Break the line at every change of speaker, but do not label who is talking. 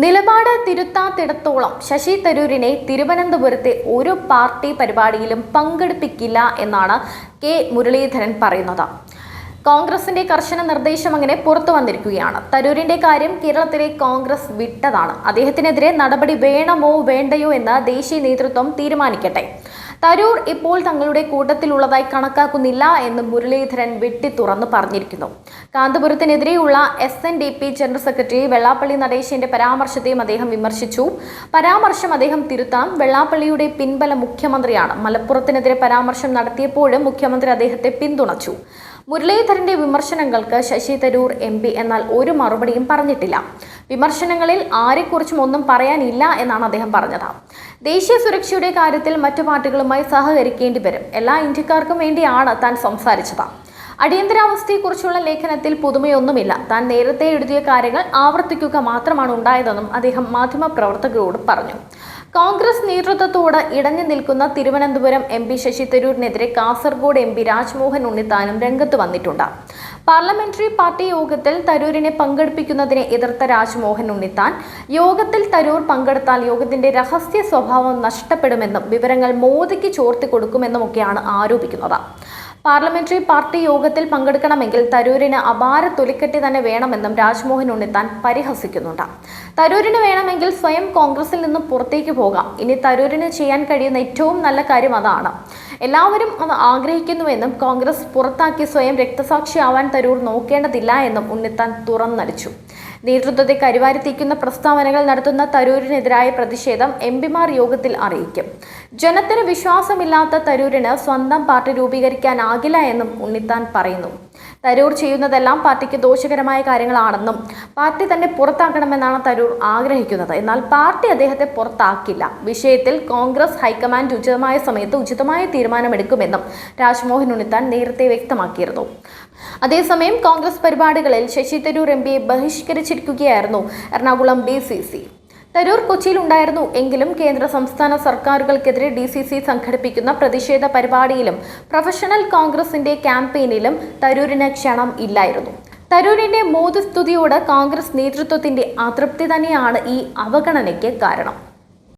നിലപാട് തിരുത്താത്തിടത്തോളം ശശി തരൂരിനെ തിരുവനന്തപുരത്തെ ഒരു പാർട്ടി പരിപാടിയിലും പങ്കെടുപ്പിക്കില്ല എന്നാണ് കെ മുരളീധരൻ പറയുന്നത്. കോൺഗ്രസിന്റെ കർശന നിർദ്ദേശം അങ്ങനെ പുറത്തു വന്നിരിക്കുകയാണ്. തരൂരിന്റെ കാര്യം കേരളത്തിലെ കോൺഗ്രസ് വിട്ടതാണ്. അദ്ദേഹത്തിനെതിരെ നടപടി വേണമോ വേണ്ടയോ എന്ന് ദേശീയ നേതൃത്വം തീരുമാനിക്കട്ടെ. തരൂർ ഇപ്പോൾ തങ്ങളുടെ കൂട്ടത്തിലുള്ളതായി കണക്കാക്കുന്നില്ല എന്ന് മുരളീധരൻ വെട്ടി തുറന്നു പറഞ്ഞിരിക്കുന്നു. കാന്തപുരത്തിനെതിരെയുള്ള S N D P general secretary Vellappally നടേശന്റെ പരാമർശത്തെയും അദ്ദേഹം വിമർശിച്ചു. പരാമർശം അദ്ദേഹം തിരുത്താം വെള്ളാപ്പള്ളിയുടെ പിൻബല മുഖ്യമന്ത്രിയാണ്. മലപ്പുറത്തിനെതിരെ പരാമർശം നടത്തിയപ്പോഴും മുഖ്യമന്ത്രി അദ്ദേഹത്തെ പിന്തുണച്ചു. മുരളീധരന്റെ വിമർശനങ്ങൾക്ക് ശശി തരൂർ എം എന്നാൽ ഒരു മറുപടിയും പറഞ്ഞിട്ടില്ല. വിമർശനങ്ങളിൽ ആരെക്കുറിച്ചും ഒന്നും പറയാനില്ല എന്നാണ് അദ്ദേഹം പറഞ്ഞത്. ദേശീയ സുരക്ഷയുടെ കാര്യത്തിൽ മറ്റു പാർട്ടികളുമായി സഹകരിക്കേണ്ടി വരും. എല്ലാ ഇന്ത്യക്കാർക്കും വേണ്ടിയാണ് താൻ സംസാരിച്ചത്. അടിയന്തരാവസ്ഥയെക്കുറിച്ചുള്ള ലേഖനത്തിൽ പുതുമയൊന്നുമില്ല. താൻ നേരത്തെ എഴുതിയ കാര്യങ്ങൾ ആവർത്തിക്കുക മാത്രമാണ് ഉണ്ടായതെന്നും അദ്ദേഹം മാധ്യമപ്രവർത്തകരോട് പറഞ്ഞു. കോൺഗ്രസ് നേതൃത്വത്തോട് ഇടഞ്ഞു നിൽക്കുന്ന തിരുവനന്തപുരം എം പി ശശി തരൂരിനെതിരെ കാസർഗോഡ് എം പി രാജ്മോഹൻ ഉണ്ണിത്താനും രംഗത്ത് വന്നിട്ടുണ്ട്. പാർലമെന്ററി പാർട്ടി യോഗത്തിൽ തരൂരിനെ പങ്കെടുപ്പിക്കുന്നതിനെ എതിർത്ത രാജ്മോഹൻ ഉണ്ണിത്താൻ യോഗത്തിൽ തരൂർ പങ്കെടുത്താൽ യോഗത്തിന്റെ രഹസ്യ സ്വഭാവം നഷ്ടപ്പെടുമെന്നും വിവരങ്ങൾ മോദിക്ക് ചോർത്തി കൊടുക്കുമെന്നുമൊക്കെയാണ് ആരോപിക്കുന്നത്. പാർലമെന്ററി പാർട്ടി യോഗത്തിൽ പങ്കെടുക്കണമെങ്കിൽ തരൂരിന് അപാര തൊലിക്കെട്ടി തന്നെ വേണമെന്നും രാജ്മോഹൻ ഉണ്ണിത്താൻ പരിഹസിക്കുന്നുണ്ട്. തരൂരിന് വേണമെങ്കിൽ സ്വയം കോൺഗ്രസിൽ നിന്നും പുറത്തേക്ക് പോകാം. ഇനി തരൂരിന് ചെയ്യാൻ കഴിയുന്ന ഏറ്റവും നല്ല കാര്യം അതാണ്. എല്ലാവരും അത് ആഗ്രഹിക്കുന്നുവെന്നും കോൺഗ്രസ് പുറത്താക്കി സ്വയം രക്തസാക്ഷിയാവാൻ തരൂർ നോക്കേണ്ടതില്ല എന്നും ഉണ്ണിത്താൻ തുറന്നടിച്ചു. നേതൃത്വത്തെ കരിവാരിത്തിക്കുന്ന പ്രസ്താവനകൾ നടത്തുന്ന തരൂരിനെതിരായ പ്രതിഷേധം എം പിമാർ യോഗത്തിൽ അറിയിക്കും. ജനത്തിന് വിശ്വാസമില്ലാത്ത തരൂരിന് സ്വന്തം പാർട്ടി രൂപീകരിക്കാനാകില്ല എന്നും ഉണ്ണിത്താൻ പറയുന്നു. തരൂർ ചെയ്യുന്നതെല്ലാം പാർട്ടിക്ക് ദോഷകരമായ കാര്യങ്ങളാണെന്നും പാർട്ടി തന്നെ പുറത്താക്കണമെന്നാണ് തരൂർ ആഗ്രഹിക്കുന്നത്. എന്നാൽ പാർട്ടി അദ്ദേഹത്തെ പുറത്താക്കില്ല. വിഷയത്തിൽ കോൺഗ്രസ് ഹൈക്കമാൻഡ് ഉചിതമായ സമയത്ത് ഉചിതമായ തീരുമാനമെടുക്കുമെന്നും രാജ്മോഹൻ ഉണ്ണിത്താൻ നേരത്തെ വ്യക്തമാക്കിയിരുന്നു. അതേസമയം കോൺഗ്രസ് പരിപാടികളിൽ ശശി തരൂർ എം പിയെ ബഹിഷ്കരിച്ചിരിക്കുകയായിരുന്നു Ernakulam B C C. Tharoor കൊച്ചിയിൽ ഉണ്ടായിരുന്നു എങ്കിലും കേന്ദ്ര സംസ്ഥാന സർക്കാരുകൾക്കെതിരെ ഡി സി സി സംഘടിപ്പിക്കുന്ന പ്രതിഷേധ പരിപാടിയിലും പ്രൊഫഷണൽ കോൺഗ്രസിന്റെ ക്യാമ്പയിനിലും തരൂരിന് ക്ഷണം ഇല്ലായിരുന്നു. തരൂരിന്റെ മോദി സ്തുതിയോട് കോൺഗ്രസ് നേതൃത്വത്തിന്റെ അതൃപ്തി തന്നെയാണ് ഈ അവഗണനയ്ക്ക് കാരണം.